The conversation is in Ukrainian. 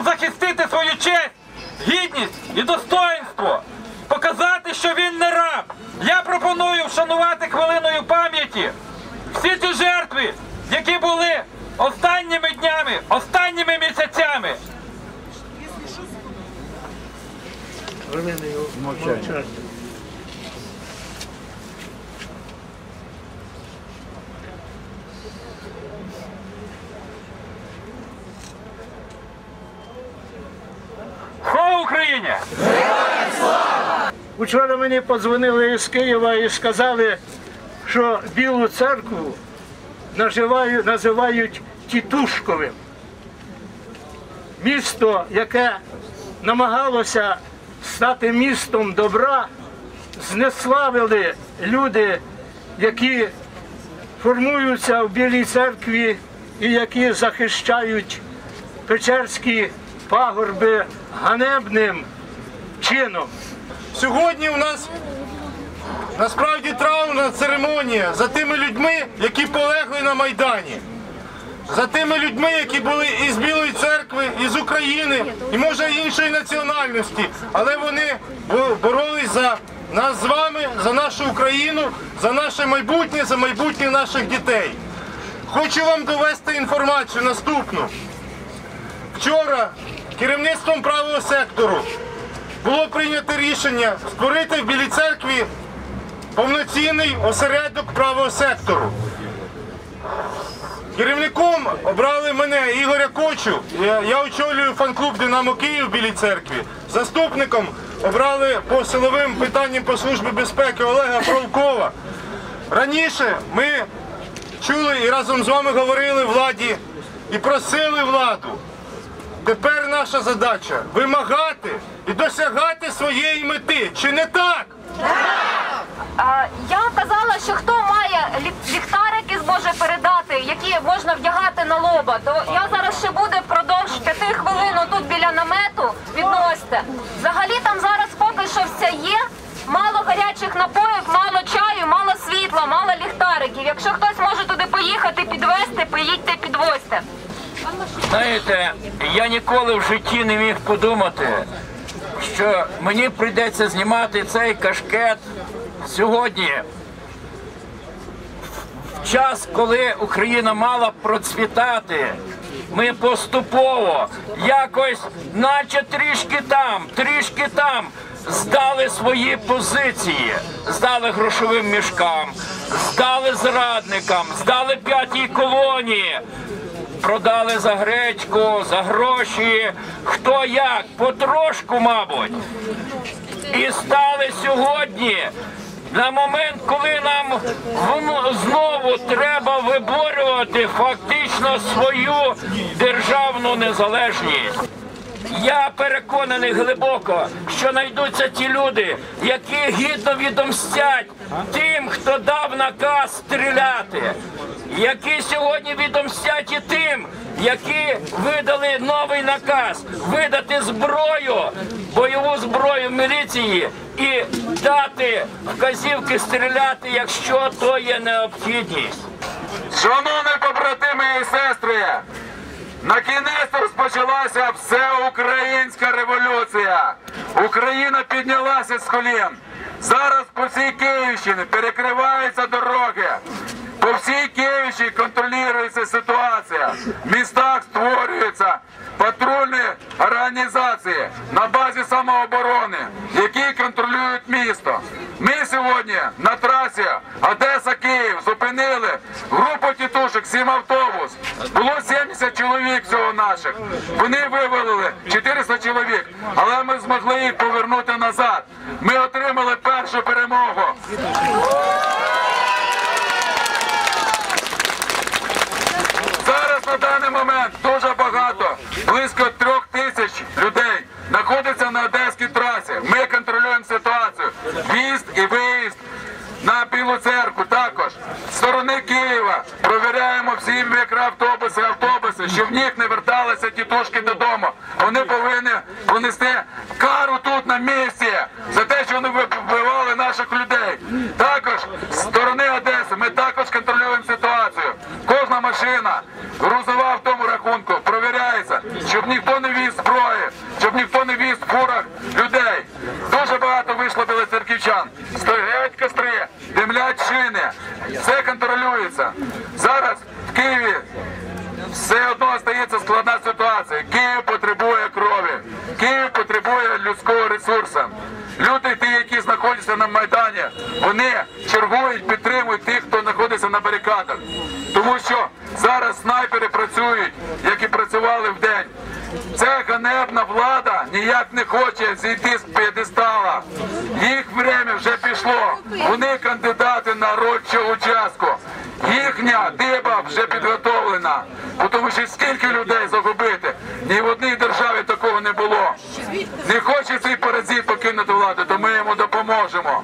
щоб захистити свою честь, гідність і достоинство, показати, що він не раб. Я пропоную вшанувати хвилиною пам'яті всі ті жертви, які були останніми днями, останніми місяцями. Мовчання. Слава Україні! Учора мені подзвонили з Києва і сказали, що Білу церкву називають Тітушковим. Місто, яке намагалося стати містом добра, знеславили люди, які формуються в Білій церкві і які захищають Печерські пагорби ганебним чином. Сьогодні у нас насправді траурна церемонія за тими людьми, які полегли на Майдані. За тими людьми, які були із Білої церкви, із України і може іншої національності, але вони боролись за нас з вами, за нашу Україну, за наше майбутнє, за майбутнє наших дітей. Хочу вам довести інформацію наступну. Вчора керівництвом правого сектору було прийнято рішення створити в Білій церкві повноцінний осередок правого сектору. Керівником обрали мене Ігоря Кочу. Я, очолюю фан-клуб Динамо Київ в Білій церкві. Заступником обрали по силовим питанням по службі безпеки Олега Фролкова. Раніше ми чули і разом з вами говорили владі і просили владу. Тепер наша задача вимагати і досягати своєї мети. Чи не так? А, Я казала, що хто має лі- ліхтарики зможе передати, які можна вдягати на лоба, то я зараз ще буде впродовж п'яти хвилин тут біля намету відносите. Взагалі там зараз поки що все є. Мало гарячих напоїв, мало чаю, мало світла, мало ліхтариків. Якщо хтось може туди поїхати, підвезти, поїдьте, підвозьте. Знаєте, я ніколи в житті не міг подумати, що мені прийдеться знімати цей кашкет сьогодні. В час, коли Україна мала процвітати, ми поступово якось, наче трішки там, трішки там, здали свої позиції, здали грошовим мішкам, здали зрадникам, здали п'ятій колонії. Продали за гречку, за гроші, хто як, потрошку, мабуть. І стали сьогодні на момент, коли нам знову треба виборювати фактично свою державну незалежність. Я переконаний глибоко, що знайдуться ті люди, які гідно відомстять тим, хто дав наказ стріляти, які сьогодні відомстять і тим, які видали новий наказ видати зброю, бойову зброю міліції і дати вказівки стріляти, якщо то є необхідність. Шановні побратими і сестри, на кінець розпочалася всеукраїнська революція. Україна піднялася з колін. Зараз по всій Київщині перекриваються дороги. По всій Київщині контролюється ситуація. В містах створюються патрульні організації на базі самооборони, які контролюють місто. Ми сьогодні на трасі Одеса-Київ зупинили групу тітушок, сім автобус. Було 70 чоловік всього наших. Вони вивели 400 чоловік, але ми змогли їх повернути назад. Ми отримали першу перемогу. Зараз на даний момент дуже багато, близько трьох тисяч людей знаходиться на одеській трасі. Ми контролюємо ситуацію. В'їзд і виїзд на Білу церкву також. З сторони Києва провіряємо всі мікроавтобуси, автобуси, щоб в них не верталися тітушки додому. Вони повинні понести кару тут на місці за те, що вони вбивали наших людей. Також з сторони Одеси ми також контролюємо ситуацію. Кожна машина, грузова в тому рахунку, провіряється, щоб ніхто не віз зброї, щоб ніхто не віз в фурах людей. Дуже багато вийшло білоцерківчан. Стоять костри, димлять шини. Все контролюється. Зараз в Києві все одно стається складна ситуація. Київ потребує крові. Київ потребує людського ресурсу. Люди, ті, які знаходяться на Майдані, вони чергують, підтримують тих, хто знаходиться на барикадах. Тому що зараз снайпери працюють, як і працювали в день. Ця ганебна влада ніяк не хоче зійти з п'єдестала. Їх время вже пішло. Вони кандидати на цього участку. Їхня диба вже підготовлена. Бо скільки людей загубити. Ні в одній державі такого не було. Не хоче цей паразит покинути владу, то ми йому допоможемо.